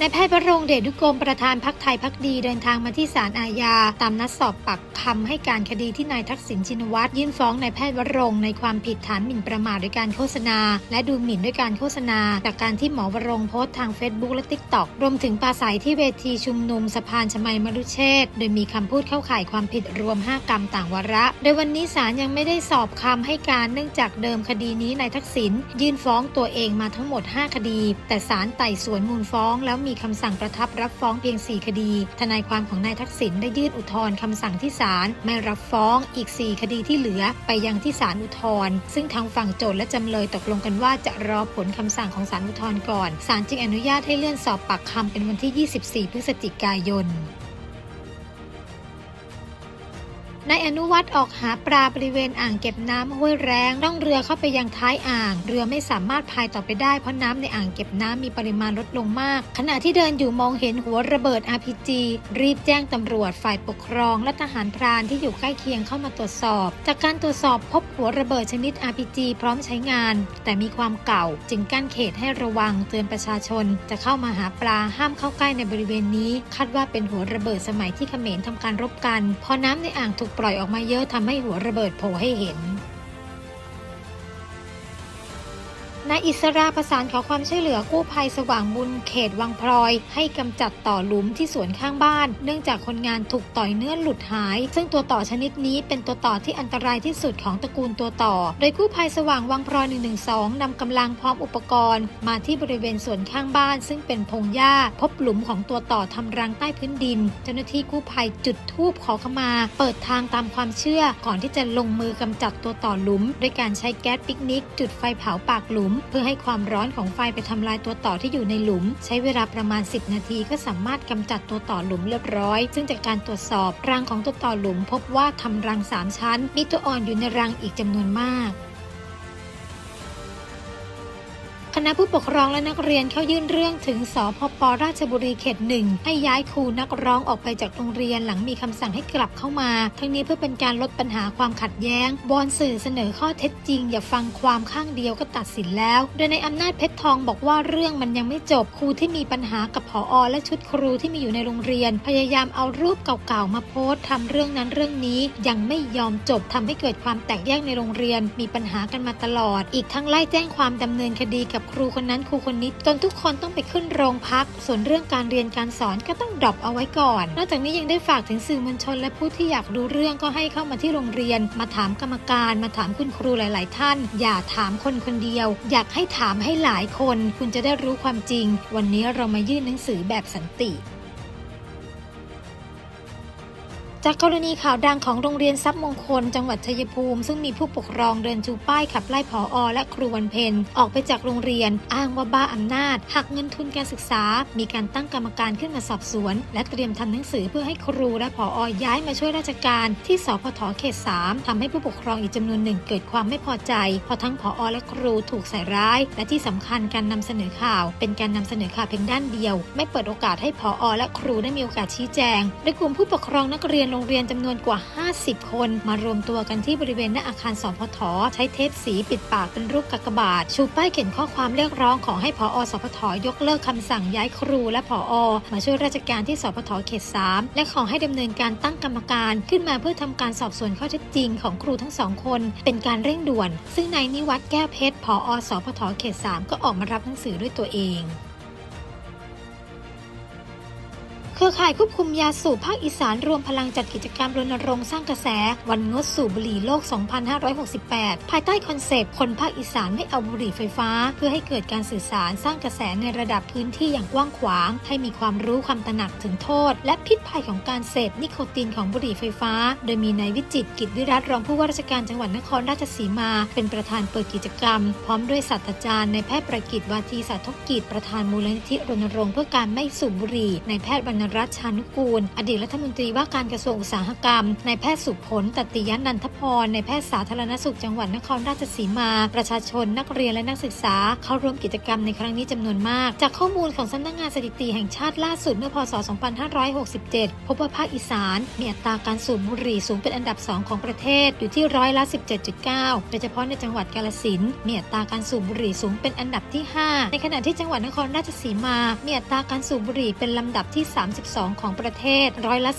นายแพทย์วรงเดชนุกรมประธานพักไทยพักดีเดินทางมาที่ศาลอาญา ตามนัดสอบปากคำให้การคดีที่นายทักษิณชินวัตรยื่นฟ้องนายแพทย์วรงในความผิดฐานหมิ่นประมาทโดยการโฆษณา และดูหมิ่นด้วยการโฆษณา จากการที่หมอวรงโพสต์ทาง Facebook และ TikTok รวมถึงปราศัยที่เวทีชุมนุมสะพานชมัยมรุเชษโดยมีคำพูดเข้าข่ายความผิดรวม 5 กรรมต่างวาระ โดยวันนี้ศาลยังไม่ได้สอบคำให้การเนื่องจากเดิมคดีนี้นายทักษิณยื่นฟ้องตัวเองมาทั้งหมด 5 คดี แต่ศาลไต่สวนมูลฟ้องแล้วมีคำสั่งประทับรับฟ้องเพียง 4 คดี ทนายความของนายทักษิณได้ยื่นอุทธรณ์คำสั่งที่ศาลไม่รับฟ้องอีก 4 คดีที่เหลือไปยังที่ศาลอุทธรณ์ซึ่งทางฝั่งโจทก์และจำเลยตกลงกันว่าจะรอผลคำสั่งของศาลอุทธรณ์ก่อนศาลจึงอนุญาตให้เลื่อนสอบปากคำเป็นวันที่ 24 พฤศจิกายน นายอนุวัฒน์ออกหาปลาบริเวณอ่างเก็บน้ำห้วยแรงล่องเรือเข้าไปยังท้ายอ่าง เรือไม่สามารถพายต่อไปได้เพราะน้ำในอ่างเก็บน้ำมีปริมาณลดลงมาก ขณะที่เดินอยู่มองเห็นหัวระเบิด RPG รีบแจ้งตำรวจฝ่ายปกครอง และทหารพรานที่อยู่ใกล้เคียงเข้ามาตรวจสอบ จากการตรวจสอบพบหัวระเบิดชนิด RPG พร้อมใช้งาน แต่มีความเก่า จึงกั้นเขตให้ระวังเตือนประชาชน จะเข้ามาหาปลาห้ามเข้าใกล้ในบริเวณนี้ คาดว่าเป็นหัวระเบิดสมัยที่เขมรทำการรบกัน พอน้ำในอ่างถูกปล่อยออกมาเยอะทำให้หัวระเบิดโผล่ให้เห็น นายอิสราประสานขอความช่วยเหลือกู้ภัยสว่างบุญเขตวังพลอย ให้กำจัดต่อหลุมที่สวนข้างบ้าน เนื่องจากคนงานถูกต่อยเนื้อหลุดหาย ซึ่งตัวต่อชนิดนี้เป็นตัวต่อที่อันตรายที่สุดของตระกูลตัวต่อ โดยกู้ภัยสว่างวังพลอย 112 นำกำลังพร้อมอุปกรณ์ มาที่บริเวณสวนข้างบ้าน ซึ่งเป็นพงหญ้า พบหลุมของตัวต่อทำรังใต้พื้นดิน เจ้าหน้าที่กู้ภัยจุดธูปขอขมา เปิดทางตามความเชื่อ ก่อนที่จะลงมือกำจัดตัวต่อหลุม ด้วยการใช้แก๊สปิกนิก จุดไฟเผาปากหลุมเพื่อให้ความร้อนของไฟไปทำลายตัวต่อที่อยู่ในหลุม ใช้เวลาประมาณ 10 นาทีก็สามารถกำจัดตัวต่อหลุมเรียบร้อย ซึ่งจากการตรวจสอบรังของตัวต่อหลุม พบว่าทำรัง 3 ชั้น มีตัวอ่อนอยู่ในรังอีกจำนวนมาก คณะผู้ปกครองและนักเรียนเข้ายื่นเรื่องถึงสพปราชบุรีเขตหนึ่งให้ย้ายครูนักร้องออกไปจากโรงเรียนหลังมีคำสั่งให้กลับเข้ามา ทั้งนี้เพื่อเป็นการลดปัญหาความขัดแย้งวอนสื่อเสนอข้อเท็จจริง อย่าฟังความข้างเดียวก็ตัดสินแล้ว โดยในอำนาจเพชรทองบอกว่าเรื่องมันยังไม่จบครูที่มีปัญหากับผออและชุดครูที่มีอยู่ในโรงเรียน พยายามเอารูปเก่าๆมาโพสต์ทำเรื่องนั้นเรื่องนี้ยังไม่ยอมจบทำให้เกิดความแตกแยกในโรงเรียน มีปัญหากันมาตลอด อีกทั้งไล่แจ้งความดำเนินคดีกับครูคนนั้นครูคนนี้จนทุกคนต้องไปขึ้นโรงพัก ส่วนเรื่องการเรียนการสอนก็ต้องดรอปเอาไว้ก่อน นอกจากนี้ยังได้ฝากถึงสื่อมวลชนและผู้ที่อยากรู้เรื่องก็ให้เข้ามาที่โรงเรียน มาถามกรรมการ มาถามคุณครูหลาย ๆ ท่าน อย่าถามคนคนเดียว อยากให้ถามให้หลายคน คุณจะได้รู้ความจริง วันนี้เรามายื่นหนังสือแบบสันติ จากกรณีข่าวดังของโรงเรียนทรัพย์มงคล จังหวัดชัยภูมิ ซึ่งมีผู้ปกครองเดินชูป้ายขับไล่ผออและครูวันเพ็ญออกไปจากโรงเรียน อ้างว่าบ้าอำนาจ หักเงินทุนการศึกษา มีการตั้งกรรมการขึ้นมาสอบสวน และเตรียมทำหนังสือเพื่อให้ครูและผออย้ายมาช่วยราชการที่สพทเขต3ทำให้ผู้ปกครองอีกจำนวนหนึ่งเกิดความไม่พอใจเพราะทั้งผออและครูถูกใส่ร้าย และที่สำคัญการนำเสนอข่าว เป็นการนำเสนอข่าวเพียงด้านเดียว ไม่เปิดโอกาสให้ผออและครูได้มีโอกาสชี้แจงโดยกลุ่มผู้ปกครองนักเรียนโรงเรียนจำนวนกว่า 50 คน มารวมตัวกันที่บริเวณหน้าอาคารสพทใช้เทปสีปิดปากเป็นรูปกากบาท ชูป้ายเขียนข้อความเรียกร้องขอให้ผอสพทยกเลิกคำสั่งย้ายครูและผอมาช่วยราชการที่สพทเขต 3 และขอให้ดำเนินการตั้งกรรมการขึ้นมาเพื่อทำการสอบสวนข้อเท็จจริงของครูทั้งสองคน เป็นการเร่งด่วน ซึ่งนายนิวัฒน์แก้วเพชรผอสพทเขต 3 ก็ออกมารับหนังสือด้วยตัวเอง เครือข่ายควบคุมยาสูบภาคอีสานรวมพลังจัดกิจกรรมรณรงค์สร้างกระแส วันงดสูบบุหรี่โลก 2568 ภายใต้คอนเซปต์คนภาคอีสานไม่เอาบุหรี่ไฟฟ้า เพื่อให้เกิดการสื่อสารสร้างกระแสในระดับพื้นที่อย่างกว้างขวาง ให้มีความรู้ความตระหนักถึงโทษ และพิษภัยของการเสพนิโคตินของบุหรี่ไฟฟ้า โดยมีนายวิจิตกิจวิรัตรรองผู้ว่าราชการจังหวัดนครราชสีมา เป็นประธานเปิดกิจกรรม พร้อมด้วยศาสตราจารย์ในายแพทย์ประกิตวาทีสาธกิจประธานมูลนิธิรณรงค์เพื่อการไม่สูบบุหรี่นายแพทย์วรรณรัชชานุกูล อดีตรัฐมนตรีว่าการกระทรวงอุตสาหกรรมนายแพทย์สุผลตติยนันทพรนายแพทย์สาธารณสุขจังหวัดนครราชสีมา ประชาชนนักเรียนและนักศึกษา เข้าร่วมกิจกรรมในครั้งนี้จำนวนมาก จากข้อมูลของสำนักงานสถิติแห่งชาติล่าสุดเมื่อพศ 2567 พบว่าภาคอีสาน มีอัตราการสูบบุหรี่สูงเป็นอันดับ 2 ของประเทศอยู่ที่ร้อยละ 17.9 โดยเฉพาะในจังหวัดกาลสินมีอัตราการสูบบุหรี่สูงเป็นอันดับที่ 5 ในขณะที่จังหวัดนครราชสีมา มีอัตราการสูบบุหรี่เป็นลำดับที่32 ของประเทศร้อยละ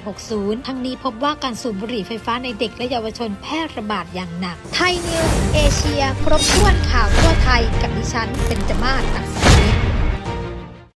17.60 ทั้งนี้พบว่าการสูบบุหรี่ไฟฟ้าในเด็กและเยาวชนแพร่ระบาดอย่างหนัก ไทยนิวส์เอเชีย ครบถ้วนข่าวทั่วไทยกับดิฉันเป็นจมาศอักษรนิ